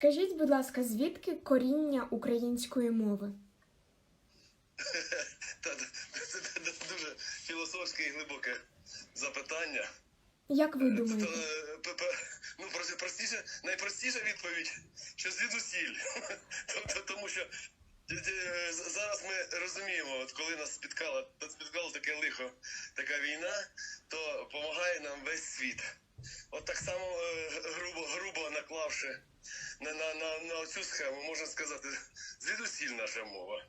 Скажіть, будь ласка, звідки коріння української мови? Це, дуже філософське і глибоке запитання. Як ви думаєте? е, п- ну, простіше, найпростіша відповідь, що звідусіль. Тобто, тому що е, е, зараз ми розуміємо, от коли нас спіткало, спіткало таке лихо, така війна, то допомагає нам весь світ. От так само грубо, грубо наклавши на, на, на, на цю схему, можна сказати, звідусіль наша мова.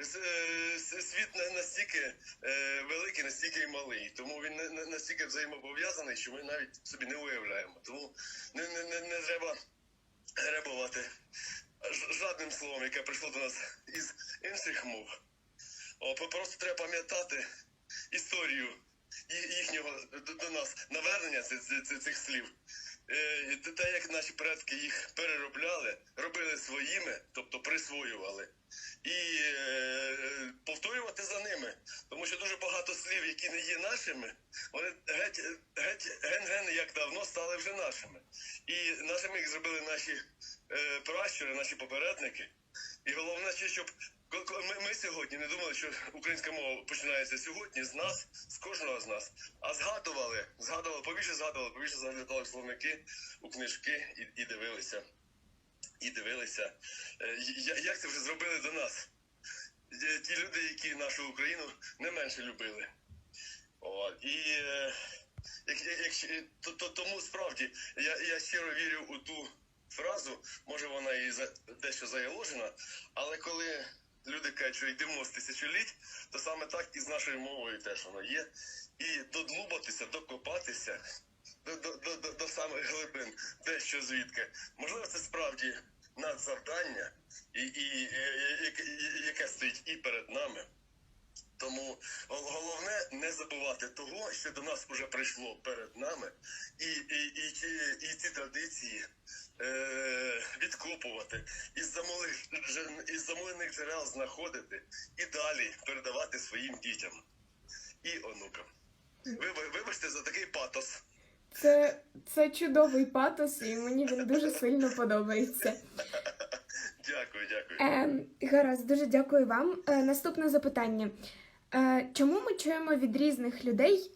Е, Світ на- настільки е, великий, настільки і малий. Тому він настільки взаємопов'язаний, що ми навіть собі не уявляємо. Тому не, не, не, не треба гребувати ж- жадним словом, яке прийшло до нас із інших мов. О, просто треба пам'ятати історію їхнього до, нас навернення цих слів. Е, те, як наші предки їх переробляли, робили своїми, тобто присвоювали, і е, повторювати за ними. Тому що дуже багато слів, які не є нашими, вони геть, геть ген-ген як давно стали вже нашими. І нашими їх зробили наші е, пращури, наші попередники. І головне, щоб ми, ми сьогодні не думали, що українська мова починається сьогодні з нас, з кожного з нас, а згадували, згадували, побільше згадували, побільше заглядали словники, у книжки і, і дивилися. І дивилися, е, як це вже зробили до нас. Е, Ті люди, які нашу Україну не менше любили. О, і е, як, як, то, то, тому справді я, я щиро вірю у ту фразу, може вона і за, дещо заяложена, але коли люди кажуть, що йдемо з тисячоліть, то саме так і з нашою мовою теж воно є. І додлубатися, докопатися до, до, до, до, до самих глибин, дещо звідки. Можливо, це справді надзавдання, і, і, і, і- яке стоїть і перед нами. Тому головне не забувати того, що до нас вже прийшло перед нами, і, і, і, ці- і ці традиції відкопувати, із замолих, із замолених джерел знаходити і далі передавати своїм дітям і онукам. Вибач- Вибачте за такий патос. Це, це чудовий патос, і мені він дуже сильно подобається. Дякую, дякую. Е, гаразд, дуже дякую вам. Е, наступне запитання. Е, чому ми чуємо від різних людей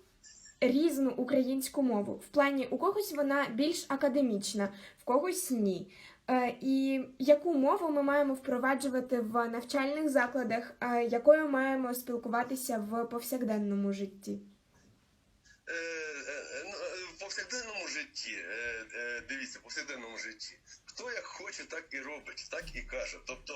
різну українську мову? В плані у когось вона більш академічна, в когось ні. Е, і яку мову ми маємо впроваджувати в навчальних закладах, е, якою маємо спілкуватися в повсякденному житті? Е, ну, в повсякденному житті, дивіться, в повсякденному житті, хто як хоче, так і робить, так і каже. Тобто,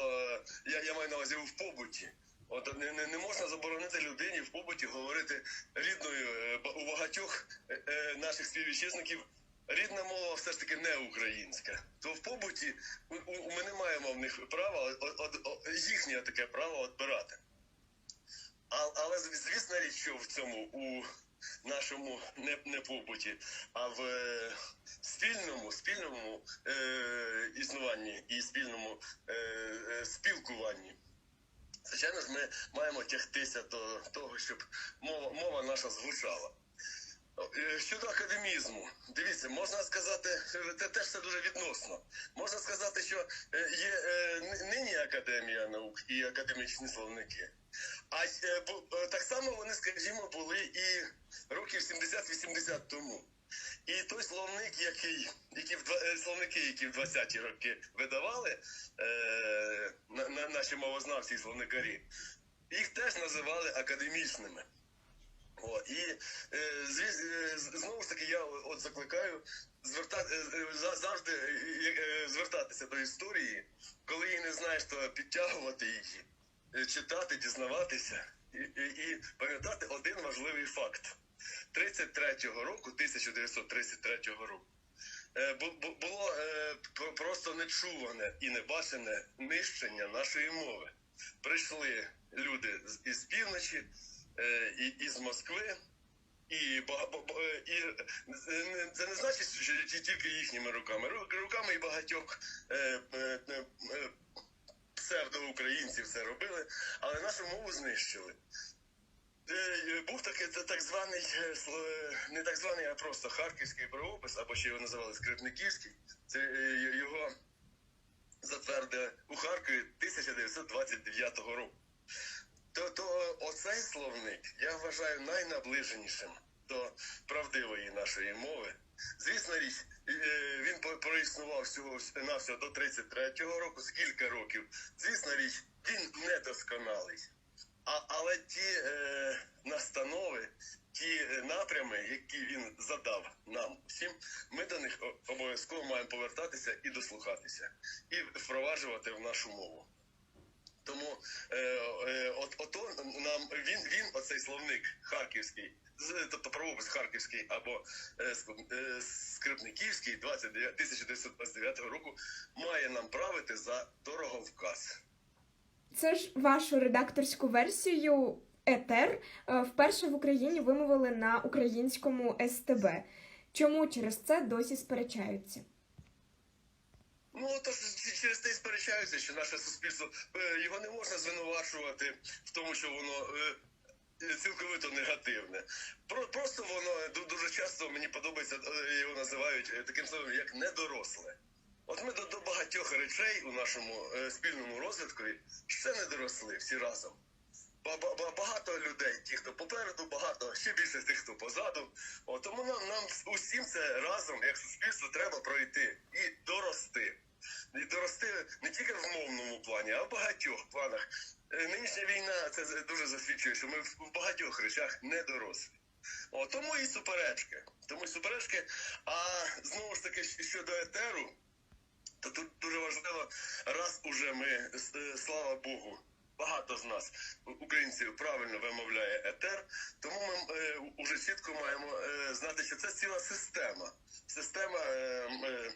я, я маю на увазі в побуті. От не, не, не можна заборонити людині в побуті говорити рідною е, у багатьох е, е, наших співвітчизників. Рідна мова все ж таки не українська. То в побуті ми не маємо в них права, їхнє таке право відбирати. Але звісна річ, що в цьому у нашому не, не побуті, а в спільному, спільному е, існуванні і спільному е, спілкуванні. Звичайно ж, ми маємо тягтися до того, щоб мова, мова наша звучала. Е, Щодо академізму, дивіться, можна сказати, це теж все дуже відносно. Можна сказати, що е, є е, нині академія наук і академічні словники. А так само вони, скажімо, були і років 70-80 тому. І той словник, який, які в е, словники, які в 20-ті роки видавали е, на, на, наші мовознавці і словникарі, їх теж називали академічними. О, і е, зві- е, знову ж таки я от закликаю звертати е, е, завжди е, е, звертатися до історії, коли її не знаєш, то підтягувати її, читати, дізнаватися і, і, і пам'ятати один важливий факт. 33-го року, 1933 року, е, бу- бу- було е, просто нечуване і небачене нищення нашої мови. Прийшли люди із півночі, е, із Москви. І, це не значить, що тільки їхніми руками. Руками і багатьох псевдоукраїнців це робили, але нашу мову знищили. Е, Був такий та- так званий, е, е, не так званий, а просто харківський правопис, або ще його називали Скрипниківський. Це його правди у Харкові 1929 року. То, то оцей словник я вважаю найнаближенішим до правдивої нашої мови. Звісно річ, він проіснував всього на всього до 33-го року, з кілька років. Звісно річ, він недосконалий. А, але ті е, настанови, ті е, напрями, які він задав нам всім, ми до них обов'язково маємо повертатися і дослухатися, і впроваджувати в нашу мову. Тому е, е, от ото нам він, він оцей словник харківський, тобто правопис харківський або е, е, скрипниківський 29, 1929 року, має нам правити за дороговказ. Це ж вашу редакторську версію Етер е, вперше в Україні вимовили на українському СТБ. Чому через це досі сперечаються? Ну то ж через те й сперечаються, що наше суспільство е, його не можна звинувачувати в тому, що воно е, цілковито негативне. Просто воно дуже часто мені подобається, його називають таким словом, як недоросле. От ми до, до багатьох речей у нашому е, спільному розвиткові ще не доросли всі разом. Ба- ба- ба- Багато людей, ті, хто попереду, багато ще більше тих, хто позаду. О, тому нам, нам усім це разом, як суспільство, треба пройти і дорости. І дорости не тільки в мовному плані, а в багатьох планах. Е, Нинішня війна це дуже засвідчує, що ми в багатьох речах не дорослі. О, тому і суперечки. Тому і суперечки. А знову ж таки щодо етеру, то тут дуже важливо, раз уже ми, е, слава Богу, багато з нас, українців, правильно вимовляє етер, тому ми е, уже чітко маємо е, знати, що це ціла система. Система е, е,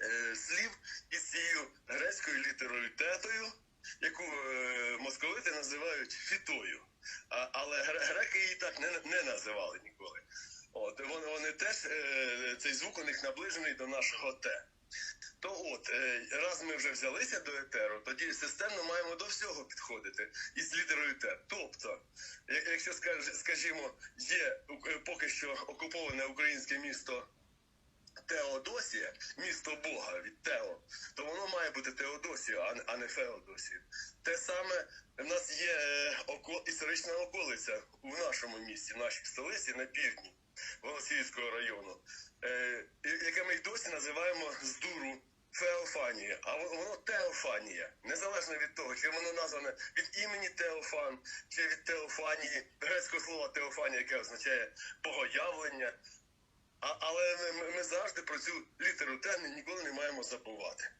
е, слів із цією грецькою літерою тетою, яку е, московити називають фітою. А, але греки її так не, не називали ніколи. От вони, вони теж е, цей звук у них наближений до нашого те. То от, е, раз ми вже взялися до етеру, тоді системно маємо до всього підходити із літерою Т. Тобто, якщо скаж- скажімо, є е, поки що окуповане українське місто Теодосія, місто Бога від Тео, то воно має бути Теодосія, а не- Феодосія. Те саме в нас є е, око, історична околиця в нашому місті, в нашій столиці на півдні Голосіївського району, е, яке ми й досі називаємо з дуру Феофанія, а воно Теофанія, незалежно від того, чи воно назване від імені Теофан, чи від Теофанії, грецького слова Теофанія, яке означає богоявлення. А, але ми, ми, завжди про цю літеру Т ніколи не маємо забувати.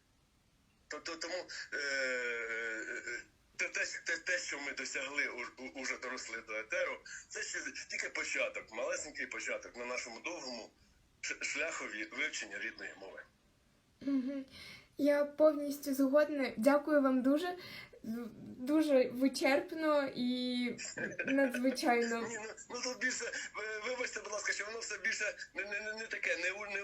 Тобто тому е, е, те, те, те, те, що ми досягли, уже доросли до етеру, це ще тільки початок, малесенький початок на нашому довгому шляхові вивчення рідної мови. Я повністю згодна. Дякую вам дуже. Дуже вичерпно і надзвичайно. Ні, ну, ну тут більше, вибачте, будь ласка, що воно все більше не, не, не таке, не,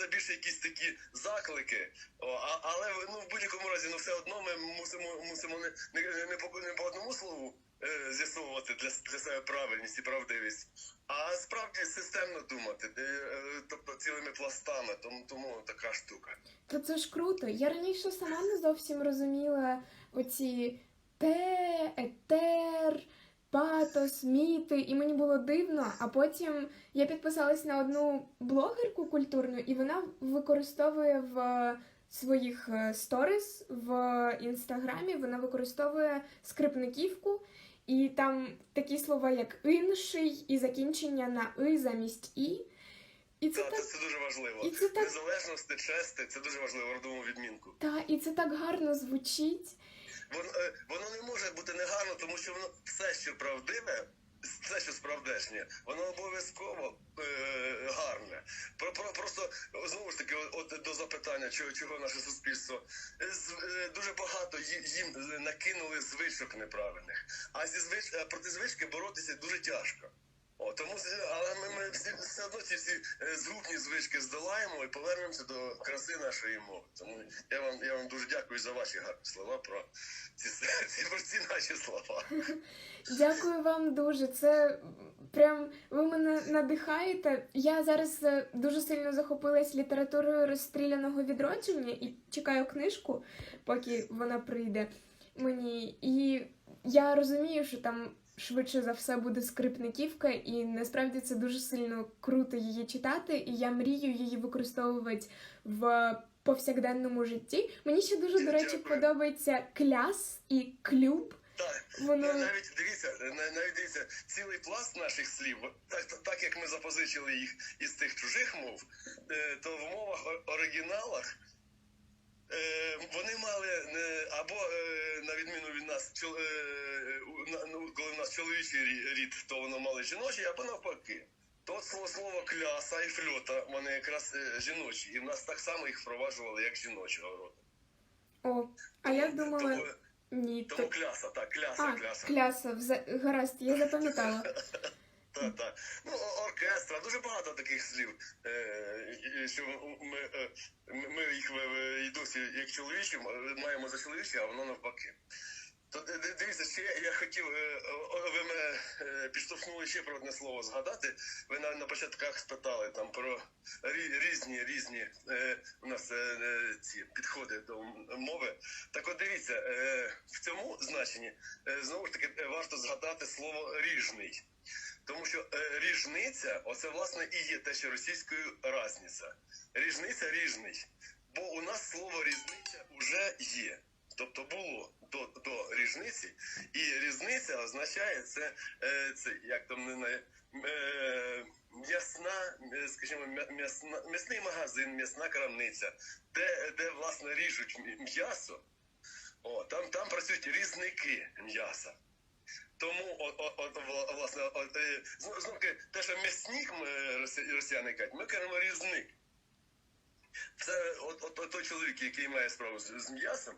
все більше якісь такі заклики. О, а, але ну, в будь-якому разі, ну все одно ми мусимо, мусимо не, не, не, по, не по одному слову е, з'ясовувати для, для себе правильність і правдивість, а справді системно думати, де, е, тобто цілими пластами, тому, тому така штука. Та це ж круто. Я раніше сама не зовсім розуміла оці те, етер, патос, міти, і мені було дивно. А потім я підписалась на одну блогерку культурну, і вона використовує в своїх е, сторіс в інстаграмі, вона використовує скрипниківку. І там такі слова, як інший, і закінчення на и замість і. І це Та, так це, дуже важливо. і це так Незалежності, чести, це дуже важливо в родовому відмінку. Та, і це так гарно звучить. Воно, е, воно не може бути негарно, тому що воно все, що правдиве, все, що справдешнє, воно обов'язково е, гарне. Про, про, просто знову ж таки, от, до запитання, чого, чого наше суспільство Е, з, е, дуже багато їм накинули звичок неправильних. А зі звич, проти звички боротися дуже тяжко. О, тому але ми, ми всі, все одно ці всі е, згубні звички здолаємо і повернемося до краси нашої мови. Тому я вам я вам дуже дякую за ваші гарні слова про ці, ці, про ці наші слова. Дякую вам дуже. Це прям ви мене надихаєте. Я зараз е, дуже сильно захопилась літературою розстріляного відродження і чекаю книжку, поки вона прийде мені. І я розумію, що там швидше за все буде скрипниківка, і насправді це дуже сильно круто її читати, і я мрію її використовувати в повсякденному житті. Мені ще дуже, до речі, подобається кляс і клюб. Так, Воно навіть дивіться, на- навіть дивіться, цілий пласт наших слів, так, так як ми запозичили їх із тих чужих мов, е, то в мовах оригіналах вони мали е, або е, на відміну від нас, чол- е, на- ну, коли в нас чоловічий рі- рід, то воно мали жіночий, або навпаки. То слово, слово кляса і фльота, вони якраз е, жіночі, і в нас так само їх впроваджували, як жіночого роду. О, а я думала, Тому, ні, тому то кляса, так, кляса, а, кляса. кляса, гаразд, я запам'ятала. Так. Ну, оркестра, дуже багато таких слів. Е, і- і що ми, е, ми- ми їх е, е, і досі як чоловічі маємо за чоловічі, а воно навпаки. То ди- ди- дивіться, ще я, хотів, ви мене підштовхнули ще про одне слово згадати. Ви на, на початках спитали там про різні різні у нас ці підходи до мови. Так от дивіться, в цьому значенні знову ж таки варто згадати слово ріжний. Тому що е, ріжниця, оце власне і є те, що російською разниця. Ріжниця ріжний. Бо у нас слово різниця вже є. Тобто було до, до ріжниці, і різниця означає це, е, це як там не е, м'ясна, е, скажімо, м'ясна, м'ясний магазин, м'ясна крамниця, де, де власне ріжуть м'ясо. О, там, там працюють різники м'яса. Тому от, от, от, вла- власне, от, е, знову знову таки, те, що м'ясник ми росіяни кажуть, ми кажемо різник. Це от, от, от той чоловік, який має справу з, з м'ясом,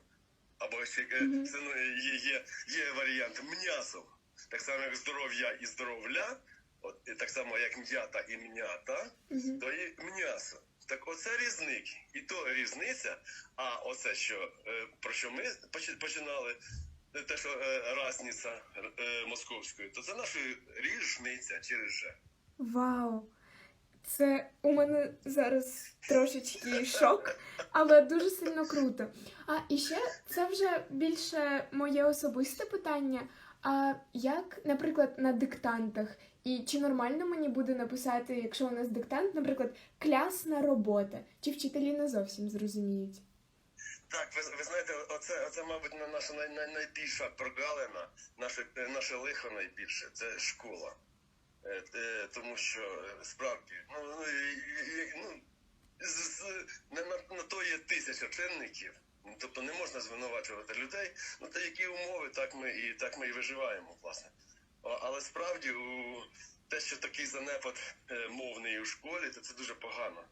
або ще це, ну, є, є, є варіант м'ясом, так само як здоров'я і здоровля, от, і так само як м'ята і мнята, Мгм. то і м'ясо. Так оце різник. І то різниця. А оце що, е, про що ми починали, те, що е, разниця е, московською, то це наша ріжниця через Ж. Вау! Це у мене зараз трошечки шок, але дуже сильно круто. А і ще це вже більше моє особисте питання. А як, наприклад, на диктантах? І чи нормально мені буде написати, якщо у нас диктант, наприклад, клясна робота? Чи вчителі не зовсім зрозуміють? Так, ви, ви знаєте, оце, оце, мабуть, на- наша най, най, найбільша прогалина, наше, наше лихо найбільше це школа. Е, е, тому що е, справді, ну, ну, ну з, з, на, на, на то є тисяча чинників. Ну, Тобто не можна звинувачувати людей. Ну та які умови, так ми і так ми і виживаємо, власне. Але справді у те, що такий занепад е, мовний у школі, то це дуже погано.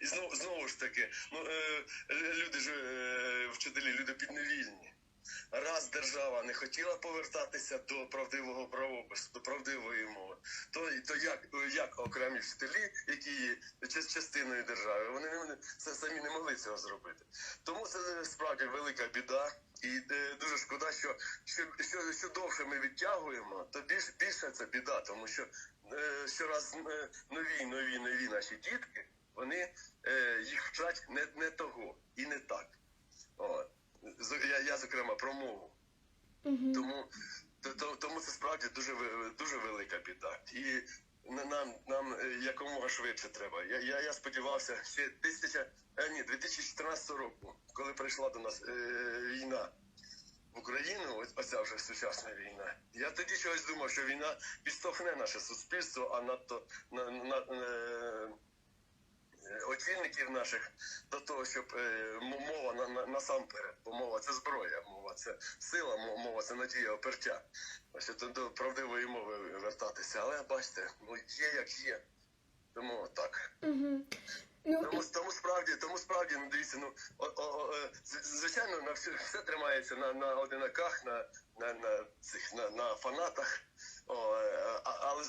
І, знову знову ж таки, ну е, люди ж е, вчителі, люди підневільні. Раз держава не хотіла повертатися до правдивого правопису, до правдивої мови, то, то як, як окремі вчителі, які є ча- частиною держави, вони не це самі не могли цього зробити. Тому це справді велика біда, і е, дуже шкода, що, що, що, що довше ми відтягуємо, то більш, більше це біда, тому що е, щораз е, нові, нові, нові наші дітки, вони е, їх вчать не, не того і не так. О, я, я зокрема про мову. Угу. Тому, то- то- тому це справді дуже дуже велика біда. І нам, нам е, якомога швидше треба. Я, я, я сподівався ще тисяча, е, ні, 2014 року, коли прийшла до нас е, війна в Україну, ось оця вже сучасна війна. Я тоді чогось думав, що війна підштовхне наше суспільство, а надто на, на, е, очільників наших до того, щоб е, мова на, на, насамперед, бо мова це зброя, мова це сила, мова це надія опертя. Ось до, до правдивої мови вертатися. Але бачите, ну є як є. Тому так. Угу. Ну, Тому, тому справді, тому справді, ну дивіться, ну о, о, о, е, звичайно, на все, все тримається на, на одинаках, на, на, на цих на, на фанатах. О, е, а- але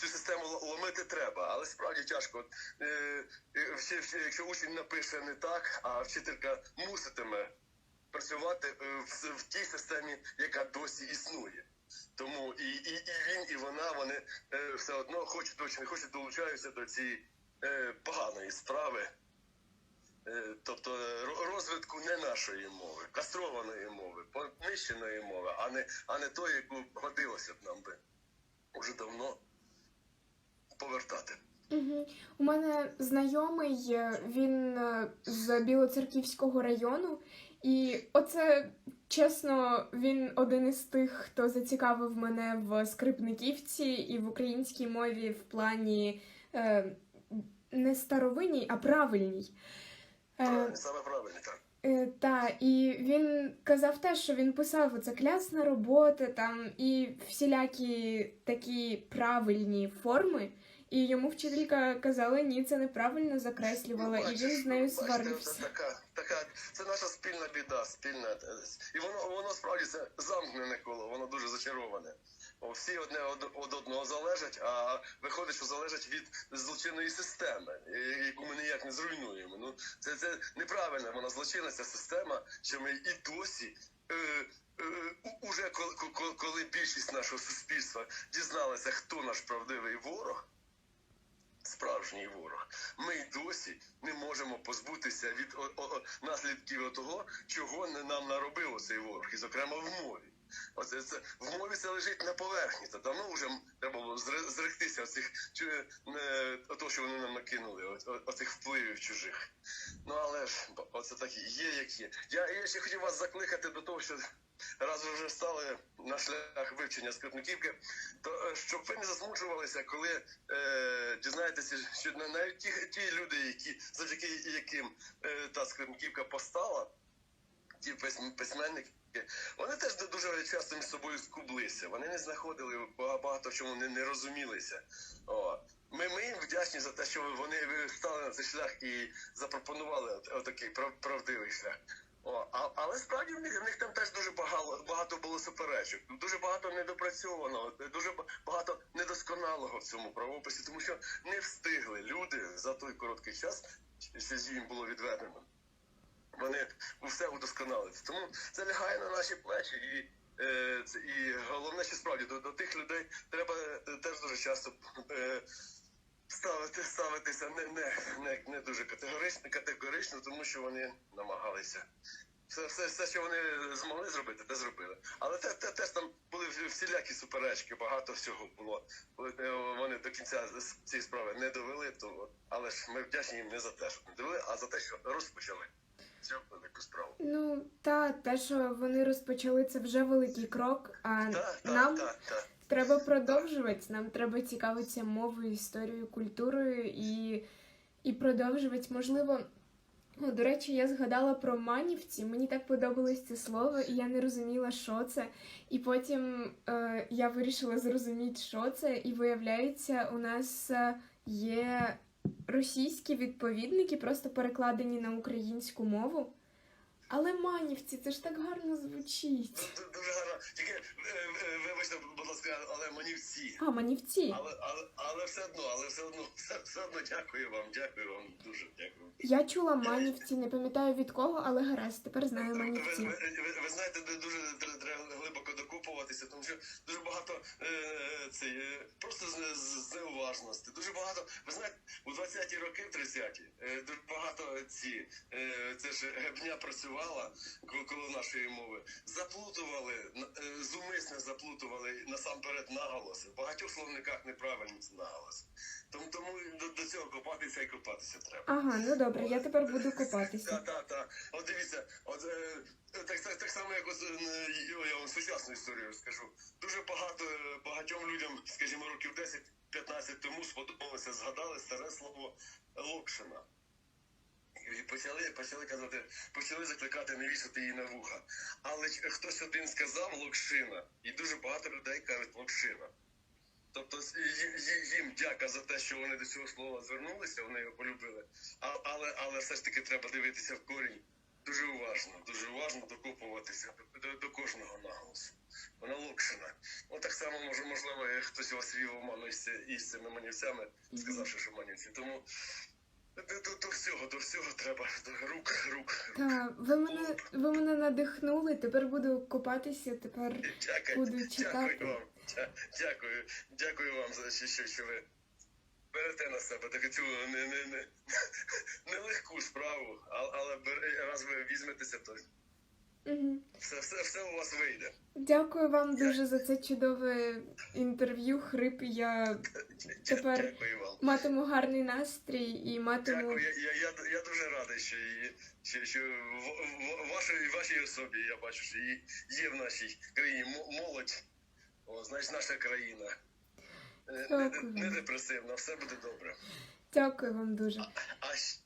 цю систему ломити треба, але справді тяжко. Е, е, якщо учень напише не так, а вчителька муситиме працювати е, в, в тій системі, яка досі існує. Тому і, і, і він, і вона вони все одно хочуть не хочуть долучаються до цієї поганої справи. Е, тобто е, розвитку не нашої мови, кастрованої мови, понищеної мови, а не, а не тої, яку годилося б нам би уже давно повертати. Угу. У мене знайомий, е, він е, з Білоцерківського району, і оце чесно, він один із тих, хто зацікавив мене в скрипниківці і в українській мові в плані е, не старовинній, а правильній. Е, Правильно, саме правильно, так. Е, та, і він казав те, що він писав оце клясна робота там і всілякі такі правильні форми. І йому вчителька казала, ні, це неправильно закреслювала, і він з нею Бачите, Це така, така, це наша спільна біда, спільна. е, І воно, воно справді це замкнене коло, воно дуже зачароване. Всі одне од, од одного залежать, а виходить, що залежать від злочинної системи, яку ми ніяк не зруйнуємо. Ну це, це неправильна вона злочинна ця система, що ми і досі. Е, е, Уже коли, більшість нашого суспільства дізналася, хто наш правдивий ворог, справжній ворог, ми й досі не можемо позбутися від наслідків того, чого не нам наробив цей ворог, і зокрема в мові. Оце це в мові це лежить на поверхні. Та давно вже треба було зре- зректися оцих чу- е, ото, що вони нам накинули, о- оцих впливів чужих. Ну але ж оце так є, як є. Я, я ще хотів вас закликати до того, що раз ви вже стали на шлях вивчення скрипниківки, то е, щоб ви не засмучувалися, коли е, дізнаєтеся, що навіть ті, ті люди, які завдяки яким е, та скрипниківка постала, ті письменники. Вони теж дуже часто між собою скублися. Вони не знаходили багато в чому не, не розумілися. О. Ми, ми їм вдячні за те, що вони стали на цей шлях і запропонували от- отакий правдивий шлях. О, а, але справді в них, в них там теж дуже багато, багато було суперечок, дуже багато недопрацьованого, дуже багато недосконалого в цьому правописі, тому що не встигли люди за той короткий час, що їм було відведено. Вони все удосконалити. Тому це лягає на наші плечі і. е, І головне, що справді до, до тих людей треба е, теж дуже часто е, ставити, ставитися не, не, не, не дуже категорично, категорично, тому що вони намагалися. Все, все, все, що вони змогли зробити, те зробили. Але те, те, теж там були всілякі суперечки, багато всього було. Е, Вони до кінця цієї справи не довели, то але ж ми вдячні їм не за те, що не довели, а за те, що розпочали цю велику справу. Ну, та те, що вони розпочали, це вже великий крок. А Так, нам так, так, так. треба продовжувати. Нам треба цікавитися мовою, історією, культурою і, і продовжувати. Можливо, ну, до речі, я згадала про манівці. Мені так подобалось це слово, і я не розуміла, що це. І потім е, я вирішила зрозуміти, що це, і виявляється, у нас е, є російські відповідники, просто перекладені на українську мову. Але манівці, це ж так гарно звучить. Ду- Дуже гарно. Тільки е, е, вибачте, будь ласка, але мені всі. А, манівці. Але, але, але все одно, але все одно, все, все одно дякую вам, дякую вам, дуже дякую. Я чула манівці, не пам'ятаю від кого, але гаразд, тепер знаю Ви, манівці. ви, ви, знаєте, де дуже тр- треба глибоко докупуватися, тому що дуже багато е, цей, е, просто з, з, з неуважності. Дуже багато, ви знаєте, у 20-ті роки, в 30-ті, е, дуже багато ці, е, це ж гебня працювала коло, коло нашої мови. Заплутували, е, зумисне заплутували насамперед наголоси. В багатьох словниках неправильні наголоси. Тому, тому до, до цього копатися і копатися треба. Ага, ну добре, я тепер буду купатися. Так, так, так. От дивіться, от е, так, так, так само, як ось, е, я вам сучасну історію розкажу. Дуже багато багатьом людям, скажімо, років 10-15 тому сподобалося, згадали старе слово локшина. І почали, почали казати, почали закликати не вішати її на вуха. Але хтось один сказав локшина, і дуже багато людей кажуть локшина. Тобто їм дяка за те, що вони до цього слова звернулися, вони його полюбили. А, але, але все ж таки треба дивитися в корінь дуже уважно, дуже уважно докопуватися до, до, кожного наголосу. вона локшина. Ну так само може, можливо, хтось вас вів оману із цими манівцями, сказавши, що манівці. Тому до, до, всього, до всього треба до рук, рук. Та ви мене ви мене надихнули. Тепер буду копатися. Тепер Дякую, буду читати. дякую вам. Дя- Дякую, дякую вам за що, що, що ви берете на себе таку цю не, не, не, нелегку справу, але раз ви візьметеся, то Все, все, все у вас вийде. дякую вам дуже за це чудове інтерв'ю. Хрип. Я Тепер- Дякую вам. матиму гарний настрій і матиму. Дякую. Я, я, я, я дуже радий, що, що, що в, в, вашій, вашій особі я бачу, що є, є в нашій країні мо- молодь. О, значить, наша країна. Е, Не, Дякую. не депресивна, все буде добре. Дякую вам дуже. А ще,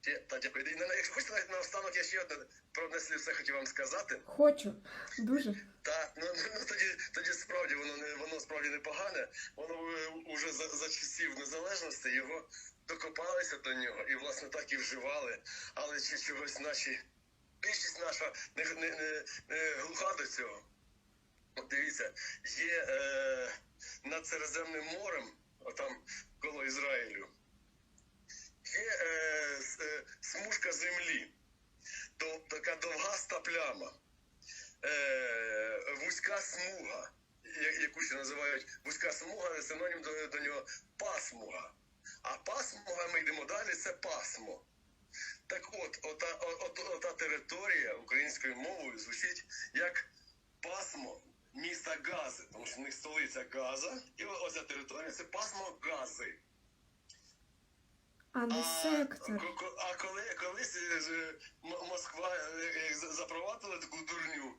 та дякую. І на- Якщо хочете, навіть наостанок я ще одне про одне слівце хотів вам сказати. Хочу дуже. Та ну, ну, ну тоді, тоді справді воно не воно справді непогане. Воно е, уже за, за часів незалежності його докопалися до нього і власне так і вживали. Але чи чогось наші більшість наша не, не, не, не глуха до цього. От дивіться, є е, над Середземним морем, отам коло Ізраїлю, є е, е, смужка землі, то, така довгаста пляма е, вузька смуга, яку ще називають вузька смуга, синонім до, до нього пасмуга. А пасмуга, ми йдемо далі, це пасмо. Так от, ота, о- от, ота територія українською мовою звучить як пасмо міста Гази, тому що в них столиця Газа, і оця територія це пасмо Гази. А не сектор. а коли колись е, Москва е, е, за- запровадила таку дурню,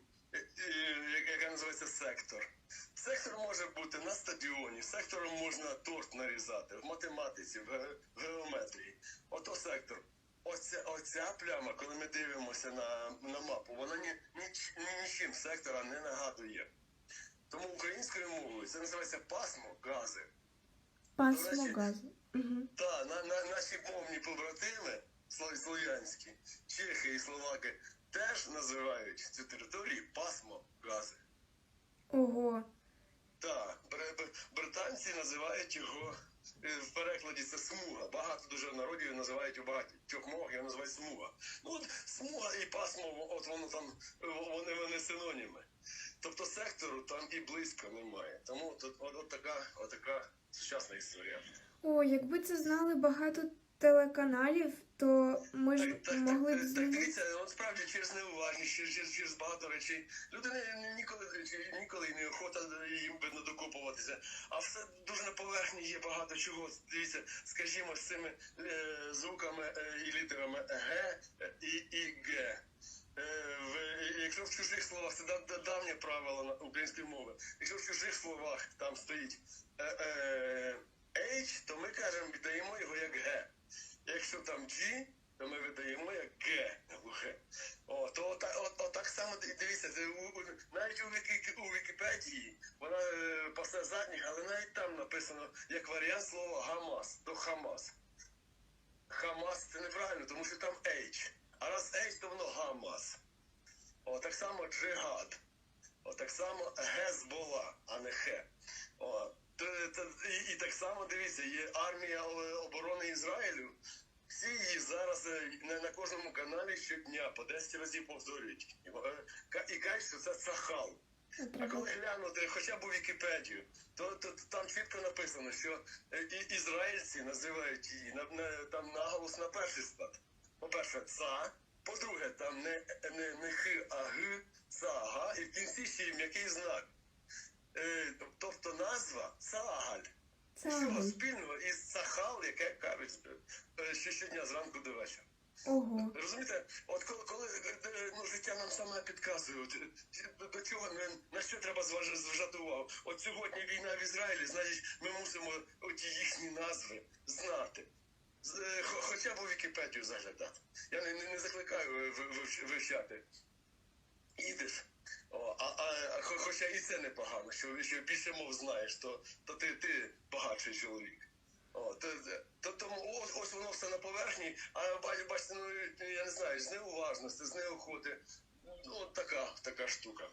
яка називається сектор. Сектор може бути на стадіоні, сектором можна торт нарізати в математиці, в, геометрії. Ото сектор. Оця, оця пляма, коли ми дивимося на, на мапу, вона ні, ніч- ні, нічим сектора не нагадує. Тому українською мовою це називається пасмо гази. Пасмо газу. Угу. Так, на, на, наші мовні побратими слов'янські, чехи і словаки теж називають цю територію пасмо гази. Ого. Так, бр- бр- британці називають його е, в перекладі це смуга. Багато дуже народів називають у багатьох мовах, його називають смуга. Ну от смуга і пасмо, от воно там, вони, вони синоніми. Тобто сектору там і близько немає. Тому тут от, от така, от така сучасна історія. О, якби це знали багато телеканалів, то ми ж Так, могли б так, так, дивіться, от справді через неуважність, через, через, через багато речей. Люди не, не- ніколи, ніколи не охота їм видно докопуватися. А все дуже на поверхні є багато чого. Дивіться, скажімо, з цими е, звуками е, і літерами Г і, і Г. Е, в, якщо в чужих словах, це дав- дав- давнє правило на- української мови. Якщо в чужих словах там стоїть е, е, H, то ми кажемо, віддаємо його як Г. Якщо там G, то ми видаємо як Г. О, то ота- от, от, так само дивіться, навіть у, у Вікіпедії вона е, пасе задніх, але навіть там написано як варіант слова Гамас до Хамас. Хамас це неправильно, тому що там H. А раз H, то воно Гамас. О, так само джигад. О, так само Гезбола, а не Хе. О, то- то- і, і так само дивіться, є армія е, оборони Ізраїлю. Всі її зараз е, на, на кожному каналі щодня по 10 разів повторюють. І, е, кажуть, що це Цахал. А коли глянути хоча б у Вікіпедію, то, то, то там чітко написано, що і, ізраїльці називають її на, на, там наголос на перший склад. По-перше, ца. По-друге, там не, не, не хи, а г, ца, га, і в кінці ще й м'який знак. Е, тобто назва Що агонь. спільного із Сахал, яке кажуть е, що щодня зранку до вечора. Ого. Розумієте, от коли, коли е, е, ну, життя нам саме підказує, от, до- чого на що треба зваж- зважати увагу. От сьогодні війна в Ізраїлі, значить, ми мусимо оті їхні назви знати. Хоча б у Вікіпедію заглядати. Я не, не, закликаю ви- вивчати. Ідиш. А, а, а хо- хоча і це непогано, що, що більше мов знаєш, то, то ти, ти багатший чоловік. О, то, то, тому ось, ось воно все на поверхні, а бач- бачите, ну я не знаю, з неуважності, з неохоти. Ну, така, така штука.